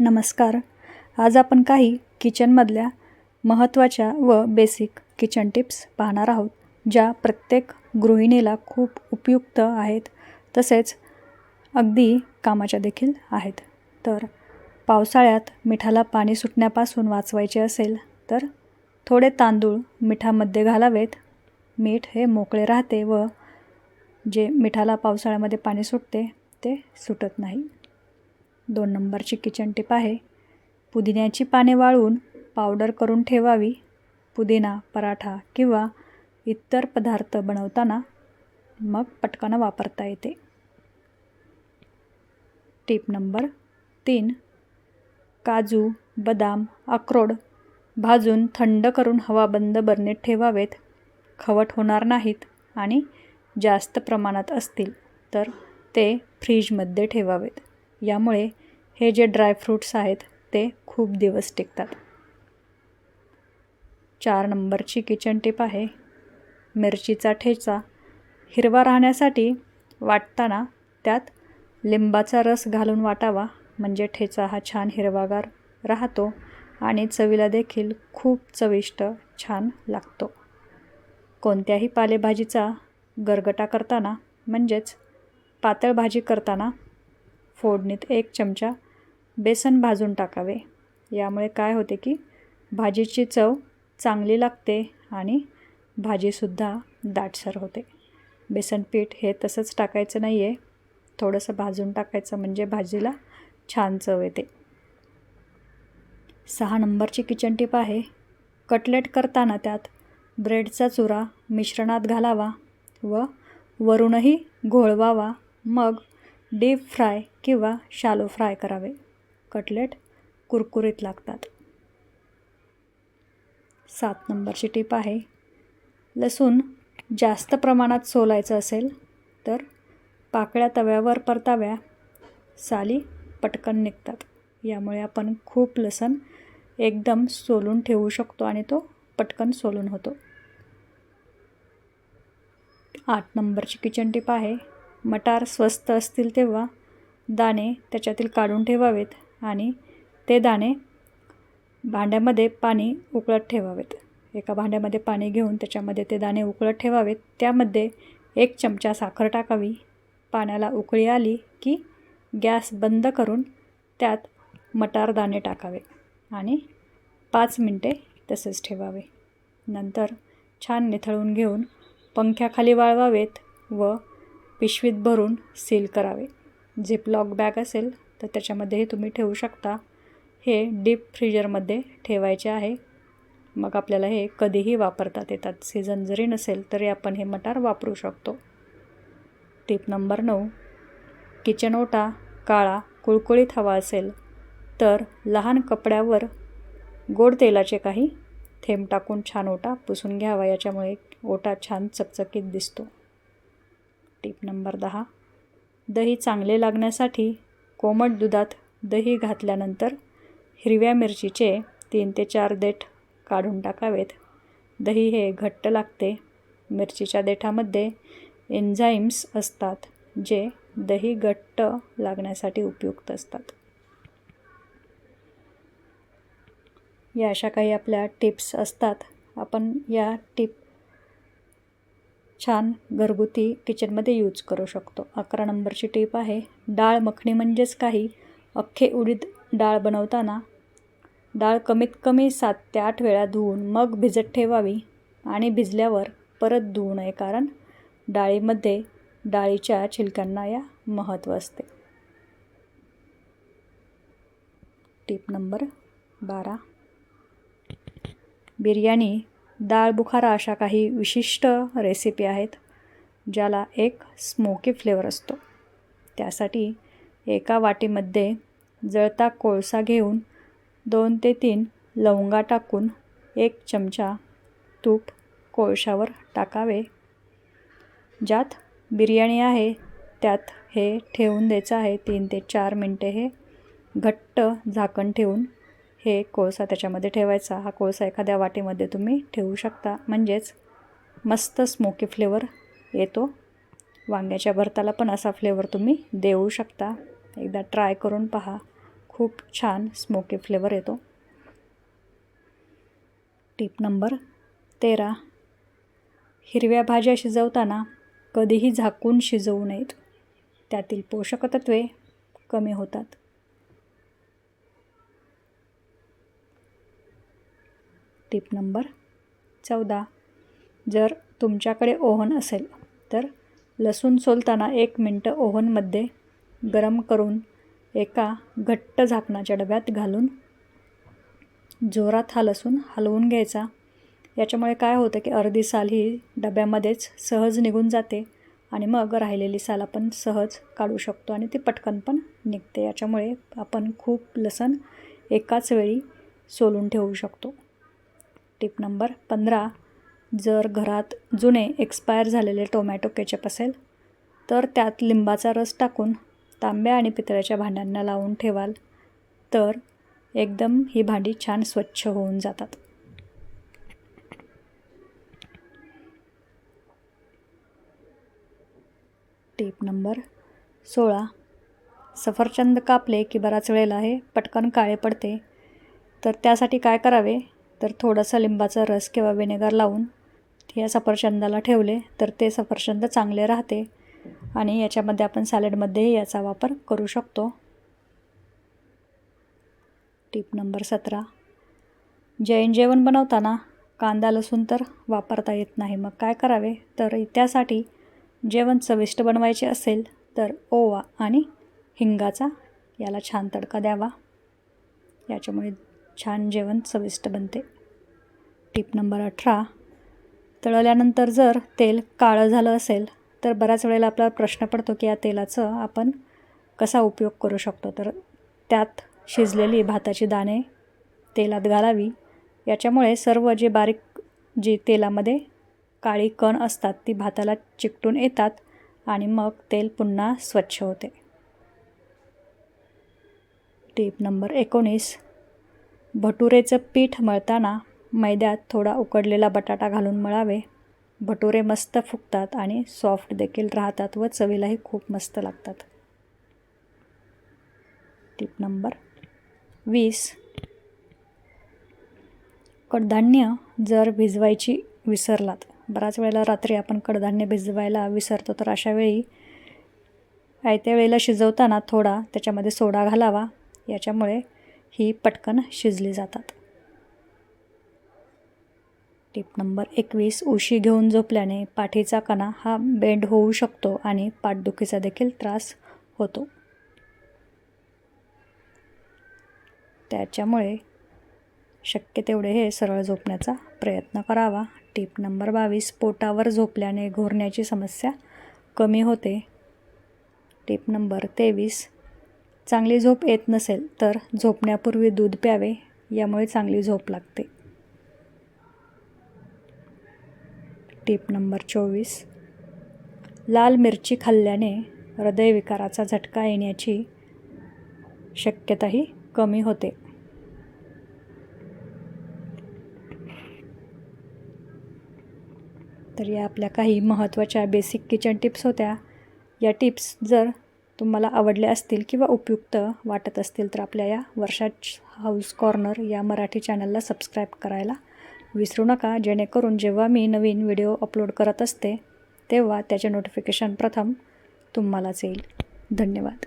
नमस्कार. आज आपण काही किचनमधल्या महत्त्वाच्या व बेसिक किचन टिप्स पाहणार आहोत ज्या प्रत्येक गृहिणीला खूप उपयुक्त आहेत तसेच अगदी कामाच्या देखील आहेत. तर पावसाळ्यात मिठाला पाणी सुटण्यापासून वाचवायचे असेल तर थोडे तांदूळ मिठामध्ये घालावेत. मीठ हे मोकळे राहते व जे मिठाला पावसाळ्यामध्ये पाणी सुटते ते सुटत नाही. दोन नंबरची किचन टिप आहे. पुदिन्याची पाने वाळवून पावडर करून ठेवावी. पुदिना पराठा किंवा इतर पदार्थ बनवताना मग पटकन वापरता येते. टिप नंबर तीन. काजू बदाम अक्रोड भाजून थंड करून हवा बंद बरणीत ठेवावेत. खवट होणार नाहीत आणि जास्त प्रमाणात असतील तर ते फ्रीजमध्ये ठेवावेत. यामुळे हे जे ड्रायफ्रूट्स आहेत ते खूप दिवस टिकतात. चार नंबरची किचन टिप आहे मिरचीचा ठेचा. हिरवा राहण्यासाठी वाटताना त्यात लिंबाचा रस घालून वाटावा म्हणजे ठेचा हा छान हिरवागार राहतो आणि चवीला देखील खूप चविष्ट छान लागतो. कोणत्याही पालेभाजीचा गरगटा करताना म्हणजेच पातळ भाजी करताना फोडणीत एक चमचा बेसन भाजून टाकावे. यामुळे काय होते की भाजीची चव चांगली लागते आणि भाजीसुद्धा दाटसर होते. बेसन पीठ हे तसंच टाकायचं नाही आहे थोडंसं भाजून टाकायचं म्हणजे भाजीला छान चव येते. सहा नंबरची किचन टिप आहे कटलेट करताना त्यात ब्रेडचा चुरा मिश्रणात घालावा व वरूनही घोळवावा. मग डीप फ्राय किंवा शालो फ्राय करावे. कटलेट कुरकुरीत लागतात. सात नंबरची टीप आहे लसूण जास्त प्रमाणात सोलायचं असेल तर पाकळ्या तव्यावर परताव्या साली पटकन निघतात. यामुळे आपण खूप लसण एकदम सोलून ठेवू शकतो आणि तो पटकन सोलून होतो. आठ नंबरची किचन टिप आहे मटार स्वस्त असतील तेव्हा दाणे त्याच्यातील काढून ठेवावेत. आणि ते दाणे भांड्यामध्ये पाणी उकळत ठेवावेत. एका भांड्यामध्ये पाणी घेऊन त्याच्यामध्ये ते दाणे उकळत ठेवावेत. त्यामध्ये एक चमचा साखर टाकावी. पाण्याला उकळी आली की गॅस बंद करून त्यात मटार दाणे टाकावे आणि पाच मिनटे तसेच ठेवावे. नंतर छान निथळून घेऊन पंख्याखाली वाळवावेत व पिशवीत भरून सील करावे. झिपलॉक बॅग असेल तर त्याच्यामध्येही तुम्ही ठेवू शकता. हे डीप फ्रीजरमध्ये ठेवायचे आहे. मग आपल्याला हे कधीही वापरतात येतात. सीझन जरी नसेल तरी आपण हे मटार वापरू शकतो. टीप नंबर नऊ. किचन ओटा काळा कुळकुळीत हवा असेल तर लहान कपड्यावर गोड तेलाचे काही थेंब टाकून छान ओटा पुसून घ्यावा. याच्यामुळे ओटा छान चकचकीत दिसतो. टीप नंबर दहा. दही चांगले लागण्यासाठी कोमट दुधात दही घातल्यानंतर हिरव्या मिरचीचे तीन ते चार देठ काढून टाकावेत. दही हे घट्ट लागते. मिरचीच्या देठामध्ये एन्झाईम्स असतात जे दही घट्ट लागण्यासाठी उपयुक्त असतात. या अशा काही आपल्या टिप्स असतात. आपण या टिप छान घरगुती किचनमध्ये यूज करू शकतो. अकरा नंबरची टीप आहे डाळ मखणी म्हणजेच काही. अख्खे उडीद डाळ बनवताना डाळ कमीत कमी सात ते आठ वेळा धुवून मग भिजत ठेवावी आणि भिजल्यावर परत धुवू नये कारण डाळीमध्ये डाळीच्या छिलक्यांना या महत्त्व असते. टीप नंबर बारा. बिर्याणी डाळ बुखारा अशा काही विशिष्ट रेसिपी आहेत ज्याला एक स्मोकी फ्लेवर असतो. त्यासाठी एका वाटीमध्ये जळता कोळसा घेऊन दोन ते तीन लवंगा टाकून एक चमचा तूप कोळशावर टाकावे. ज्यात बिर्याणी आहे त्यात हे ठेवून द्यायचं आहे तीन ते चार मिनटे हे घट्ट झाकण ठेवून हे कोळसा त्याच्यामध्ये ठेवायचा. हा कोळसा एखाद्या वाटीमध्ये तुम्ही ठेवू शकता. म्हणजेच मस्त स्मोकी फ्लेवर येतो. वांग्याच्या भरताला पण असा फ्लेवर तुम्ही देऊ शकता. एकदा ट्राय करून पहा. खूप छान स्मोकी फ्लेवर येतो. टीप नंबर तेरा. हिरव्या भाज्या शिजवताना कधीही झाकून शिजवू नयेत. त्यातील पोषकतत्वे कमी होतात. टिप नंबर चौदा. जर तुमच्याकडे ओव्हन असेल तर लसूण सोलताना एक मिनटं ओव्हनमध्ये गरम करून एका घट्ट झाकणाच्या डब्यात घालून जोरात हा लसूण हलवून घ्यायचा. याच्यामुळे काय होतं की अर्धी साल ही डब्यामध्येच सहज निघून जाते आणि मग राहिलेली साल आपण सहज काढू शकतो आणि ती पटकन पण निघते. याच्यामुळे आपण खूप लसण एकाच वेळी सोलून ठेवू शकतो. टिप नंबर पंधरा जर घरात जुने एक्सपायर झालेले टोमॅटो केचप असेल तर त्यात लिंबाचा रस टाकून तांब्या आणि पितळ्याच्या भांड्यांना लावून ठेवाल. तर एकदम ही भांडी छान स्वच्छ होऊन जातात. टीप नंबर सोळा सफरचंद कापले की बराच वेळेला हे पटकन काळे पडते. तर त्यासाठी काय करावे? तर थोडासा लिंबाचा रस किंवा विनेगर लावून या सफरचंदाला ठेवले तर ते सफरचंद चांगले राहते आणि याच्यामध्ये आपण सॅलडमध्येही याचा वापर करू शकतो. टीप नंबर सतरा. जैन जेवण बनवताना कांदा लसूण तर वापरता येत नाही मग काय करावे? तर त्यासाठी जेवण चविष्ट बनवायचे असेल तर ओवा आणि हिंगाचा याला छान तडका द्यावा. याच्यामुळे छान जेवण चविष्ट बनते. टीप नंबर अठरा. तळल्यानंतर जर तेल काळं झालं असेल तर बऱ्याच वेळेला आपला प्रश्न पडतो की या तेलाचं आपण कसा उपयोग करू शकतो? तर त्यात शिजलेली भाताची दाणे तेलात घालावी. याच्यामुळे सर्व जे बारीक जी तेलामध्ये काळी कण असतात ती भाताला चिकटून येतात आणि मग तेल पुन्हा स्वच्छ होते. टीप नंबर एकोणीस. भटुरेचं पीठ मळताना मैद्यात थोडा उकडलेला बटाटा घालून मळावे. भटुरे मस्त फुगतात आणि सॉफ्ट देखील राहतात व चवीलाही खूप मस्त लागतात. टीप नंबर वीस. कडधान्य जर भिजवायची विसरलात बऱ्याच वेळेला रात्री आपण कडधान्य भिजवायला विसरतो तर अशा वेळी आयत्या वेळेला शिजवताना थोडा त्याच्यामध्ये सोडा घालावा. याच्यामुळे ही पटकन शिजली जातात. टिप नंबर एकवीस. उशी घेऊन झोपल्याने पाठीचा कणा हा बेंड होऊ शकतो आणि पाठदुखीचा देखील त्रास होतो. त्याच्यामुळे शक्य तेवढे हे सरळ झोपण्याचा प्रयत्न करावा. टीप नंबर बावीस. पोटावर झोपल्याने घोरण्याची समस्या कमी होते. टीप नंबर तेवीस. चांगली झोप येत नसेल तर झोपण्यापूर्वी दूध प्यावे यामुळे चांगली झोप लागते. टीप नंबर चोवीस. लाल मिरची खाल्ल्याने हृदयविकाराचा झटका येण्याची शक्यताही कमी होते. तर या आपल्या काही महत्त्वाच्या बेसिक किचन टिप्स होत्या. या टिप्स जर तुम्हाला आवडल्या असतील किंवा उपयुक्त वाटत असतील तर आपल्या या वर्षाच हाऊस कॉर्नर या मराठी चॅनलला सबस्क्राईब करायला विसरू नका जेणेकरून जेव्हा मी नवीन व्हिडिओ अपलोड करत असते तेव्हा त्याचे नोटिफिकेशन प्रथम तुम्हालाच येईल. धन्यवाद.